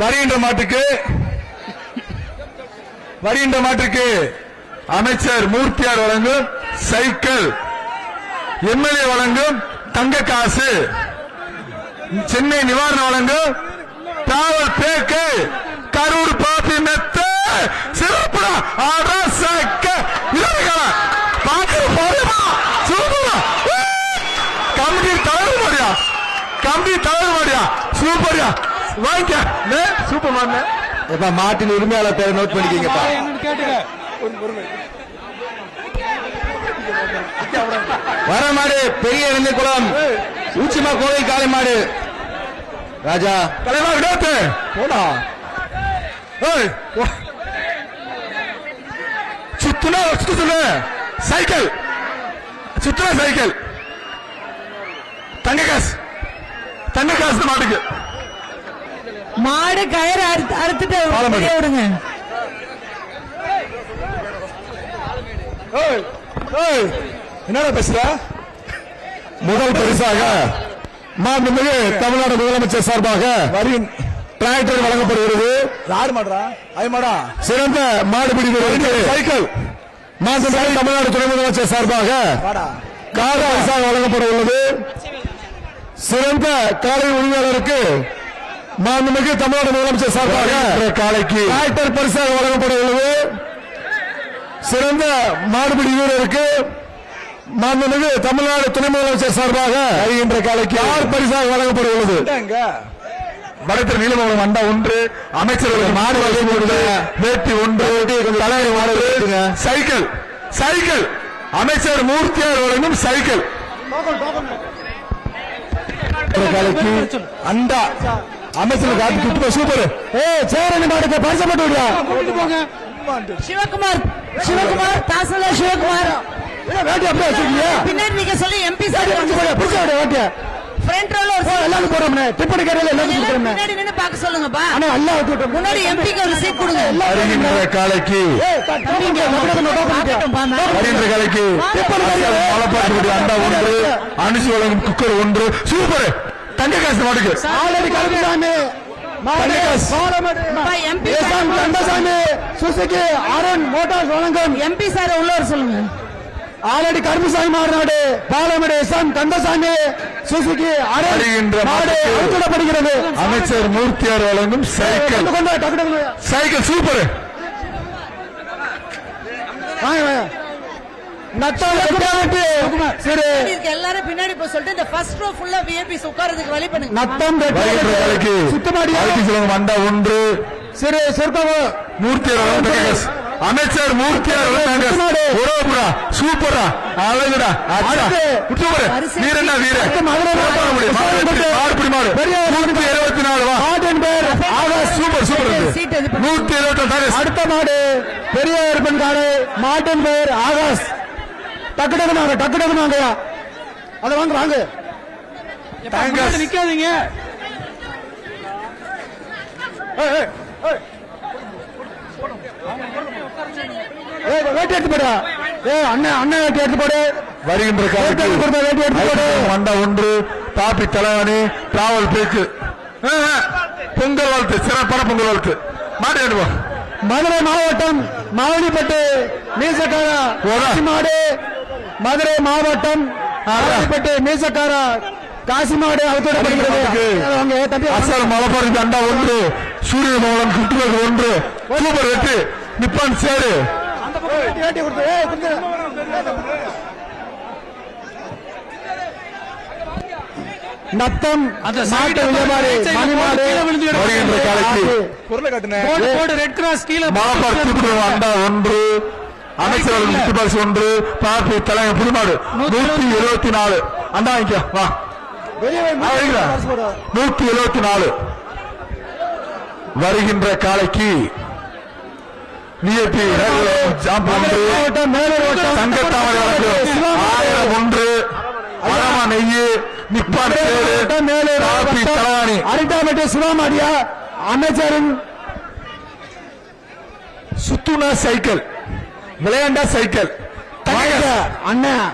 வருகின்ற மாட்டுக்கு வருகின்ற மாட்டுக்கு அமைச்சர் மூர்த்தியார் வழங்கும் சைக்கிள் எம்எல்ஏ வழங்கும் தங்க காசு சென்னை நிவாரணம் வழங்கும் டிராவல் பேக்கு கரூர் பாப்பி மெத்த சிறப்பு அரசக்க வாங்கிக்க சூப்பர் எப்ப மாட்டின் உரிமையாளர் பேரை நோட் பண்ணிக்கீங்கப்பா. வர மாடு பெரிய குளம் உச்சிமா கோவில் காளை மாடு. ராஜா. தலைவா விடாத்து போடா. சுத்துனா சுத்துன சைக்கிள். சுத்துன சைக்கிள். தங்க காசு. தங்க காசு மாட்டுக்கு. மாடு கயிறு அறுத்து அறுத்துட்டு விடுங்க. என்னடா பேசுற? முதல் பரிசாக மாண்புமிகு தமிழ்நாடு முதலமைச்சர் சார்பாக வரி டிராக்டர் வழங்கப்படுகிறது. யார் மாடுறா? ஐ மாடா. சிறந்த மாடுபிடி சைக்கிள். மாண்புமிகு தமிழ்நாடு துணை முதலமைச்சர் சார்பாக கால பரிசாக வழங்கப்பட உள்ளது. சிறந்த காலை உரிமையாளருக்கு மாண்புமிகு தமிழ்நாடு முதலமைச்சர் சார்பாக காலைக்கு டிராக்டர் பரிசாக வழங்கப்பட உள்ளது சிறந்த மாடுபிடி வீரருக்கு மாண்புமிகு தமிழ்நாடு துணை முதலமைச்சர் சார்பாக வருகின்ற காலைக்கு. யார் பரிசாக வழங்கப்பட உள்ளது வடத்திரு நீலமங்கலம் அண்டா ஒன்று அமைச்சர்கள் மாடு வகை ஒன்று வேட்டி ஒன்று தலைவர் மாடு சைக்கிள் சைக்கிள். அமைச்சர் மூர்த்தியார் வழங்கும் சைக்கிள். காலைக்கு அண்டா. அமைச்சர் காத்து குட்டு சூப்பர் ஏ சேரன் மாடுக்கு பரிசப்பட்டு விடியா சிவகுமார் சிவகுமார் தாசில்தார் சிவகுமார். வேட்டி அப்படியே வச்சிருக்கீங்க பின்னாடி நீங்க சொல்லி எம்பி சார் பிடிச்ச வேட்டியா. ஃப்ரண்ட் ரோல ஒரு. எல்லாரும் போறோம்னே டிப்படி கரையில எல்லாரும் போறோம்னே பின்னாடி நின்னு பாக்க சொல்லுங்கப்பா. ஆனா எல்லாம் விட்டுட்டோம் முன்னாடி எம்பிக்கு ஒரு சீட் கொடுங்க. வருகின்ற காலைக்கு. பாக்கட்டும்பா, நான். வருகின்ற காலைக்கு. மலப்பாட்டு அண்டா ஒன்று அனுசு வழங்கும் குக்கர் ஒன்று சூப்பர் தங்க காசு மாட்டுக்கு. Already Karuppusamy Suzuki Arun motors வழங்கும் எம்பி சார் உள்ள வர சொல்லுங்க. Already Karuppusamy Marunadu Palamedu S M Kandasamy Suzuki அவுத்துடப்படுகிறது அமைச்சர் மூர்த்தியார் வழங்கும் சைக்கிள். Cycle super. இதுக்கு எல்லாரும் பின்னாடி போய் சொல்லிட்டு இந்த ஃபர்ஸ்ட் ரோ ஃபுல்லா விஐபிஸ் உட்கார்றதுக்கு வழி பண்ணுங்க. நத்தம் சுத்தமாடி மண்டா ஒன்று. சரி சொற்கவ மூர்த்தியார் அமைச்சர் மூர்த்தியார் உறவுப்புறா சூப்பரா அழகுடா. சூப்பர் வீரண்ணா வீர. நூத்தி இருபத்தி நாலு சூப்பர் சூப்பர். நூத்தி இருபத்தி அடுத்த மாடு பெரிய இருப்பன் காடு. மாட்டின் பேர் ஆகாஷ். டக்கு டக்கு வாங்க டக்கு டக்கு வாங்கயா அதை வாங்க வாங்க நிக்காதீங்க வேட்டி எடுத்து போடா ஏ அண்ணன் அண்ணன் வேட்டி எடுத்து போடு. வருகின்ற வேட்டி எடுத்து போடு. மண்டா ஒன்று பாப்பி தலைவாணி டிராவல் பேக்கு பொங்கல் வாழ்த்து சிறப்பான பொங்கல் வாழ்த்து. மாடு எடுவோம் மதுரை மாவட்டம் மாவடிப்பட்டு மீசக்காரா மாடு. மதுரை மாவட்டம் மாவடிப்பட்டு மீசக்காரா காசி மாடு அவத்தோட அசல் மலப்பாடு அண்டா ஒன்று சூரிய மோகன் குட்டுவது ஒன்று சூப்பர் வெற்றி நிப்பான் சேரு. நத்தம் மாட்டு வியாபாரி மணிமாடு வருகின்ற ரெட் கிராஸ் கீழே மாப்பாடு தூக்குடு அண்டா ஒன்று அமைச்சர்கள் முத்து பரிசு ஒன்று பார்ப்பு தலைமை புதுமாடு. நூத்தி எழுபத்தி நாலு வாங்கிக்க வா. நூத்தி எழுபத்தி நாலு வருகின்ற காலைக்கு ஒன்று தங்கத்தாமரை ஆயிரம் ஒன்று. அழமா நெய்யு சேரு காப்பி தலவாணி. அரிட்டாமட்டி சிவாமாடியா அமைச்சரின் சுத்துனா சைக்கிள். விளையாண்டா சைக்கிள் அண்ணன்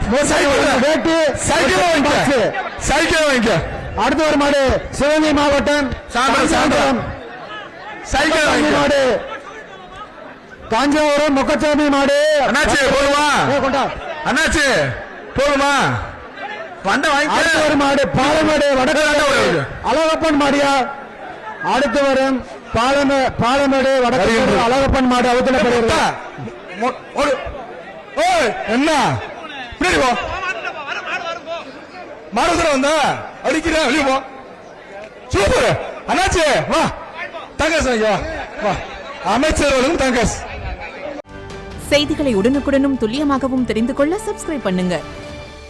வேட்டு. சைக்கிள் வாங்கிக்க சைக்கிள் வாங்கிக்க அடுத்த ஒரு மாடு. சிவகங்கை மாவட்டம். சாந்தரம் சைக்கிள். மாடு. காஞ்சாபுரம் மொக்கச்சாமி மாடு. அண்ணாச்சி போதுமா? அண்ணாச்சி போதுமா? வண்ட அடுத்து வாங்கிக்க வரும் மாடு. பாலமேடு வடக்கு. அழகப்பன் மாடியா? அடுத்து வரும் பாலமே பாலமேடு வடக்கு அழகப்பன் மாடு அவத்துல பெறுகிறது ஓய் என்ன? பின்னாடி போ. மாடுதுர வந்தா? அடிக்கிறேன் வெளியே போ. சூப்பர். அண்ணாச்சி வா. தங்கஸ் வா. வா. அமைச்சர்களும் தங்கஸ். செய்திகளை உடனுக்குடனும் துல்லியமாகவும் தெரிந்து கொள்ள சப்ஸ்கிரைப் பண்ணுங்க.